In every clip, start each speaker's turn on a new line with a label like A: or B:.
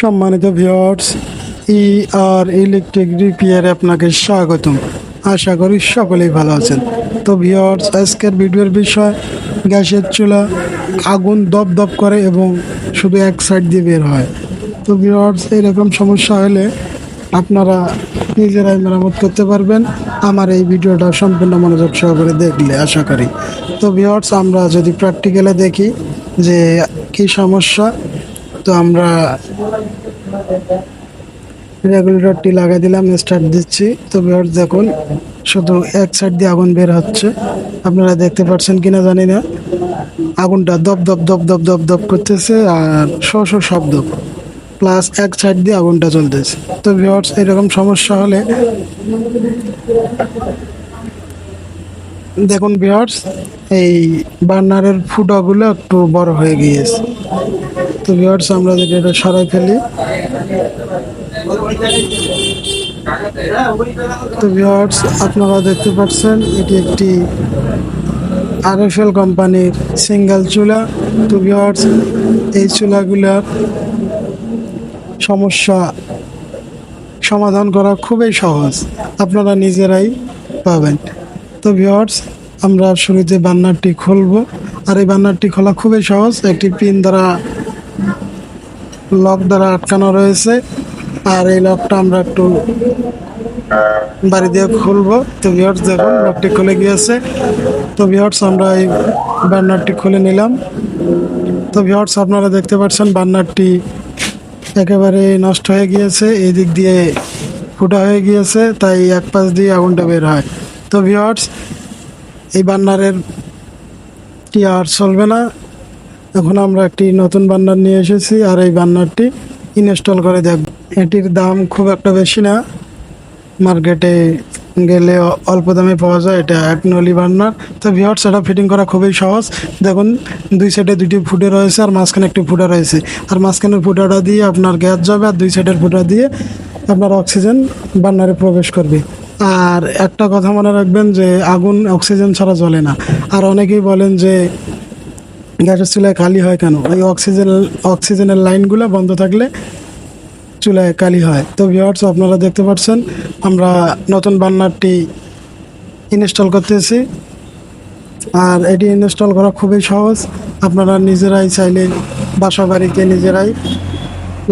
A: সম্মানিত ভিওয়ার্স ই আর ইলেকট্রিক রিপেয়ারে আপনাকে স্বাগতম। আশা করি সকলেই ভালো আছেন। তো ভিওয়ার্স আজকের ভিডিওর বিষয়, গ্যাসের চুলা, আগুন দপ দপ করে এবং শুধু এক সাইড দিয়ে বের হয়। তো ভিওয়ার্স এরকম সমস্যা হলে আপনারা নিজেরাই মেরামত করতে পারবেন। আমার এই ভিডিওটা সম্পূর্ণ মনোযোগ সহকারে দেখলে আশা করি। তো ভিওয়ার্স আমরা যদি প্র্যাকটিক্যালে দেখি যে কি সমস্যা তো আমরা রেগুলেটরটি লাগাই দিলাম স্টার্ট দিচ্ছি। তো ভিউয়ার্স দেখুন, শুধু এক সাইড দিয়ে আগুন বের হচ্ছে। আপনারা দেখতে পাচ্ছেন কিনা জানি না। আগুনটা দপ দপ দপ দপ দপ দপ করতেছে আর শো শো শব্দ। প্লাস এক সাইড দিয়ে আগুনটা চলতেছে তো ভিউয়ার্স এরকম সমস্যা হলে দেখুন ভিউয়ার্স এই বার্নারের ফুটাগুলো একটু বড় হয়ে গিয়েছে। তো ভিউয়ার্স আমরা যদি এটা সরাই ফেলি, তো ভিউয়ার্স আপনারা দেখতে পাচ্ছেন, এটি একটি আরএফএল কোম্পানির সিঙ্গেল চুলা। তো ভিউয়ার্স এই চুলাগুলার সমস্যা সমাধান করা খুবই সহজ। আপনারা নিজেরাই পাবেন। তো ভিউয়ার্স আমরা শুরুতে বান্নারটি খুলব। আর এই বান্নারটি খোলা খুবই সহজ। একটি পিন দ্বারা লক দ্বারা আটকানো রয়েছে। আর এই লকটা আমরা একটু বাড়ি দিয়ে খুলবো। তো ভিওর্স দেখুন, লকটি খুলে গিয়েছে। তো ভিওর্স আমরা এই বার্নারটি খুলে নিলাম। তো ভিওর্স আপনারা দেখতে পাচ্ছেন বার্নারটি একেবারে নষ্ট হয়ে গিয়েছে। এই দিক দিয়ে ফুটা হয়ে গিয়েছে, তাই এক পাশ দিয়ে আগুনটা বের হয়। তো ভিওর্স এই বার্নারের কি আর চলবে না। এখন আমরা একটি নতুন বান্নার নিয়ে এসেছি, আর এই বান্নারটি ইনস্টল করে দেখব এটির দাম খুব একটা বেশি না। মার্কেটে গেলে অল্প দামে পাওয়া যায়, এটা এক নলি বার্নার তো ভিওয়ার্স এটা ফিটিং করা খুবই সহজ। দেখুন, দুই সাইডে দুটি ফুটে রয়েছে আর মাঝখানে একটি ফুটা রয়েছে। আর মাঝখানের ফুটাটা দিয়ে আপনার গ্যাস যাবে আর দুই সাইডের ফুটা দিয়ে আপনার অক্সিজেন বার্নারে প্রবেশ করবে। আর একটা কথা মনে রাখবেন যে, আগুন অক্সিজেন ছাড়া জ্বলে না। আর অনেকেই বলেন যে গ্যাসের চুলায় খালি হয় কেন? ওই অক্সিজেন, অক্সিজেনের লাইনগুলো বন্ধ থাকলে চুলায় কালি হয়। তো ভিওয়ার্স আপনারা দেখতে পাচ্ছেন, আমরা নতুন বার্নারটি ইনস্টল করতেছি। আর এটি ইনস্টল করা খুবই সহজ। আপনারা নিজেরাই চাইলে বাসা বাড়িতে নিজেরাই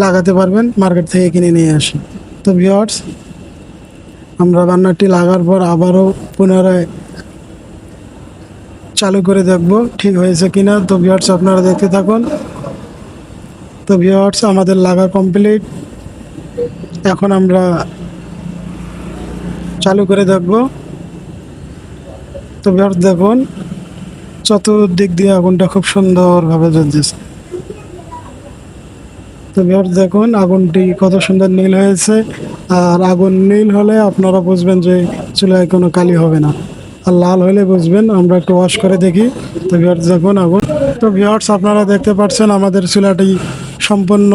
A: লাগাতে পারবেন, মার্কেট থেকে কিনে নিয়ে আসি। তো ভিওয়ার্স আমরা বার্নারটি লাগার পর আবারও পুনরায় চালু করে দেখব ঠিক হয়েছে কিনা। তো ভিওয়ার্স আপনারা দেখতে থাকুন। তো ভিওয়ার্স আমাদের লাগা কমপ্লিট এখন আমরা চালু করে দেখব। তো ভিওয়ার্স দেখুন, চতুর্দিক দিয়ে আগুনটা খুব সুন্দরভাবে জ্বলতেছে। তো ভিওয়ার্স দেখুন, আগুনটি কত সুন্দর নীল হয়েছে। আর আগুন নীল হলে আপনারা বুঝবেন যে চুলায় কোনো কালি হবে না। আর লাল হলে বুঝবেন, আমরা একটু ওয়াশ করে দেখি। তো ভিওয়ার্স দেখুন, আগুন। তো ভিওয়ার্স আপনারা দেখতে পাচ্ছেন, আমাদের চুলাটি সম্পূর্ণ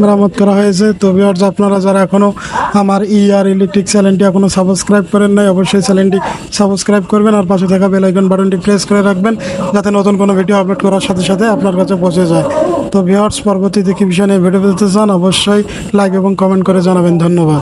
A: মেরামত করা হয়েছে। তো ভিওয়ার্স আপনারা যারা এখনও আমার ই আর ইলেকট্রিক চ্যানেলটি এখনও সাবস্ক্রাইব করেন নাই, অবশ্যই চ্যানেলটি সাবস্ক্রাইব করবেন আর পাশে থাকা বেল আইকন বাটনটি প্রেস করে রাখবেন, যাতে নতুন কোনো ভিডিও আপলোড করার সাথে সাথে আপনার কাছে পৌঁছে যায়। তো ভিওয়ার্স পরবর্তীতে কি বিষয় নিয়ে ভিডিও পেতে চান, অবশ্যই লাইক এবং কমেন্ট করে জানাবেন। ধন্যবাদ।